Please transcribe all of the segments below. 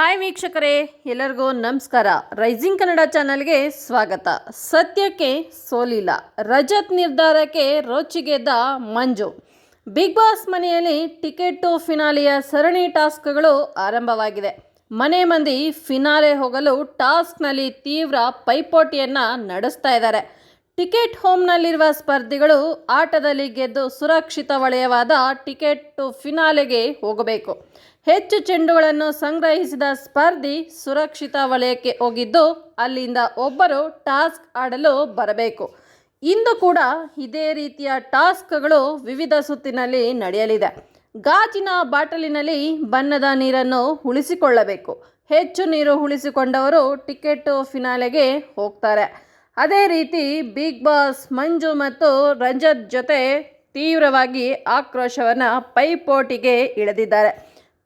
Hi ವೀಕ್ಷಕರೇ, ಎಲ್ಲರಿಗೂ ನಮಸ್ಕಾರ. ರೈಸಿಂಗ್ ಕನ್ನಡ ಚಾನಲ್ಗೆ ಸ್ವಾಗತ. ಸತ್ಯಕ್ಕೆ ಸೋಲಿಲ್ಲ. ರಜತ್ ನಿರ್ಧಾರಕ್ಕೆ ರೋಚಿಗೆದ್ದ ಮಂಜು. ಬಿಗ್ ಬಾಸ್ ಮನೆಯಲ್ಲಿ ಟಿಕೆಟ್ ಟು ಫಿನಾಲೆಯ ಸರಣಿ ಟಾಸ್ಕ್ಗಳು ಆರಂಭವಾಗಿದೆ. ಮನೆ ಮಂದಿ ಫಿನಾಲೆ ಹೋಗಲು ಟಾಸ್ಕ್ನಲ್ಲಿ ತೀವ್ರ ಪೈಪೋಟಿಯನ್ನು ನಡೆಸ್ತಾ ಇದ್ದಾರೆ. ಟಿಕೆಟ್ ಹೋಮ್ನಲ್ಲಿರುವ ಸ್ಪರ್ಧಿಗಳು ಆಟದಲ್ಲಿ ಗೆದ್ದು ಸುರಕ್ಷಿತ ವಲಯವಾದ ಟಿಕೆಟ್ ಫಿನಾಲೆಗೆ ಹೋಗಬೇಕು. ಹೆಚ್ಚು ಚೆಂಡುಗಳನ್ನು ಸಂಗ್ರಹಿಸಿದ ಸ್ಪರ್ಧಿ ಸುರಕ್ಷಿತ ವಲಯಕ್ಕೆ ಹೋಗಿದ್ದು, ಅಲ್ಲಿಂದ ಒಬ್ಬರು ಟಾಸ್ಕ್ ಆಡಲು ಬರಬೇಕು. ಇಂದು ಕೂಡ ಇದೇ ರೀತಿಯ ಟಾಸ್ಕ್ಗಳು ವಿವಿಧ ಸುತ್ತಿನಲ್ಲಿ ನಡೆಯಲಿದೆ. ಗಾಜಿನ ಬಾಟಲಿನಲ್ಲಿ ಬಣ್ಣದ ನೀರನ್ನು ಉಳಿಸಿಕೊಳ್ಳಬೇಕು. ಹೆಚ್ಚು ನೀರು ಉಳಿಸಿಕೊಂಡವರು ಟಿಕೆಟ್ ಫಿನಾಲೆಗೆ ಹೋಗ್ತಾರೆ. ಅದೇ ರೀತಿ ಬಿಗ್ ಬಾಸ್ ಮಂಜು ಮತ್ತು ರಂಜತ್ ಜೊತೆ ತೀವ್ರವಾಗಿ ಆಕ್ರೋಶವನ್ನು ಪೈಪೋಟಿಗೆ ಇಳಿದಿದ್ದಾರೆ.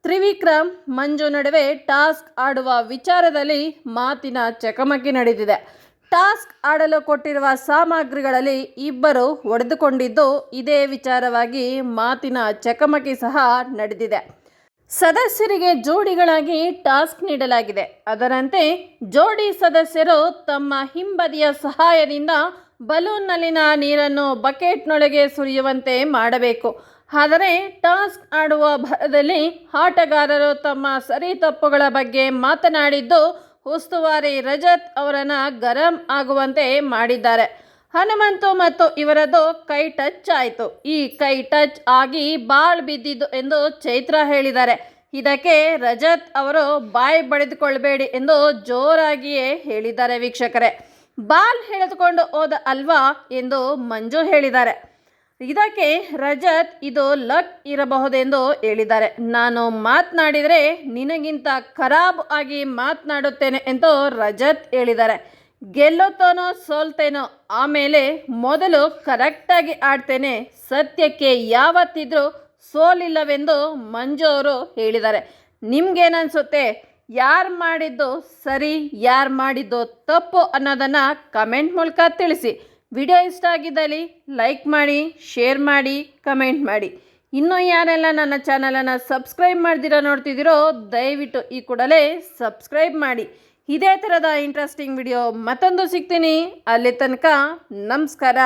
ತ್ರಿವಿಕ್ರಮ್ ಮಂಜು ನಡುವೆ ಟಾಸ್ಕ್ ಆಡುವ ವಿಚಾರದಲ್ಲಿ ಮಾತಿನ ಚಕಮಕಿ ನಡೆದಿದೆ. ಟಾಸ್ಕ್ ಆಡಲು ಕೊಟ್ಟಿರುವ ಸಾಮಗ್ರಿಗಳಲ್ಲಿ ಇಬ್ಬರು ಒಡೆದುಕೊಂಡಿದ್ದು ಇದೇ ವಿಚಾರವಾಗಿ ಮಾತಿನ ಚಕಮಕಿ ಸಹ ನಡೆದಿದೆ. ಸದಸ್ಯರಿಗೆ ಜೋಡಿಗಳಾಗಿ ಟಾಸ್ಕ್ ನೀಡಲಾಗಿದೆ. ಅದರಂತೆ ಜೋಡಿ ಸದಸ್ಯರು ತಮ್ಮ ಹಿಂಬದಿಯ ಸಹಾಯದಿಂದ ಬಲೂನ್ನಲ್ಲಿನ ನೀರನ್ನು ಬಕೆಟ್ನೊಳಗೆ ಸುರಿಯುವಂತೆ ಮಾಡಬೇಕು. ಆದರೆ ಟಾಸ್ಕ್ ಆಡುವ ಭರದಲ್ಲಿ ಆಟಗಾರರು ತಮ್ಮ ಸರಿ ತಪ್ಪುಗಳ ಬಗ್ಗೆ ಮಾತನಾಡಿದ್ದು, ಉಸ್ತುವಾರಿ ರಜತ್ ಅವರನ್ನು ಗರಂ ಆಗುವಂತೆ ಮಾಡಿದ್ದಾರೆ. ಹನುಮಂತು ಮತ್ತು ಇವರದು ಕೈ ಟಚ್ ಆಯಿತು. ಈ ಕೈ ಟಚ್ ಆಗಿ ಬಾಳ್ ಬಿದ್ದಿದ್ದು ಎಂದು ಚೈತ್ರ ಹೇಳಿದ್ದಾರೆ. ಇದಕ್ಕೆ ರಜತ್ ಅವರು ಬಾಯಿ ಬಡಿದುಕೊಳ್ಬೇಡಿ ಎಂದು ಜೋರಾಗಿಯೇ ಹೇಳಿದ್ದಾರೆ ವೀಕ್ಷಕರೇ. ಬಾಲ್ ಹೇಳಿದುಕೊಂಡು ಹೋದ ಅಲ್ವಾ ಎಂದು ಮಂಜು ಹೇಳಿದ್ದಾರೆ. ಇದಕ್ಕೆ ರಜತ್ ಇದು ಲಕ್ ಇರಬಹುದೆಂದು ಹೇಳಿದ್ದಾರೆ. ನಾನು ಮಾತನಾಡಿದರೆ ನಿನಗಿಂತ ಖರಾಬ್ ಆಗಿ ಮಾತನಾಡುತ್ತೇನೆ ಎಂದು ರಜತ್ ಹೇಳಿದ್ದಾರೆ. ಗೆಲ್ಲುತ್ತೇನೋ ಸೋಲ್ತೇನೋ ಆಮೇಲೆ ಮೊದಲು ಕರೆಕ್ಟಾಗಿ ಆಡ್ತೇನೆ. ಸತ್ಯಕ್ಕೆ ಯಾವತ್ತಿದ್ರೂ ಸೋಲಿಲ್ಲವೆಂದು ಮಂಜು ಅವರು ಹೇಳಿದ್ದಾರೆ. ನಿಮ್ಗೇನನ್ಸುತ್ತೆ? ಯಾರು ಮಾಡಿದ್ದು ಸರಿ, ಯಾರು ಮಾಡಿದ್ದು ತಪ್ಪು ಅನ್ನೋದನ್ನು ಕಮೆಂಟ್ ಮೂಲಕ ತಿಳಿಸಿ. ವಿಡಿಯೋ ಇಷ್ಟ ಆಗಿದ್ದಲ್ಲಿ ಲೈಕ್ ಮಾಡಿ, ಶೇರ್ ಮಾಡಿ, ಕಮೆಂಟ್ ಮಾಡಿ. ಇನ್ನೂ ಯಾರೆಲ್ಲ ನನ್ನ ಚಾನಲನ್ನು ಸಬ್ಸ್ಕ್ರೈಬ್ ಮಾಡ್ದಿರೋ ನೋಡ್ತಿದ್ದೀರೋ ದಯವಿಟ್ಟು ಈ ಕೂಡಲೇ ಸಬ್ಸ್ಕ್ರೈಬ್ ಮಾಡಿ. ಇದೇ ಥರದ ಇಂಟ್ರೆಸ್ಟಿಂಗ್ ವಿಡಿಯೋ ಮತ್ತೊಂದು ಸಿಗ್ತೀನಿ. ಅಲ್ಲಿ ತನಕ ನಮಸ್ಕಾರ.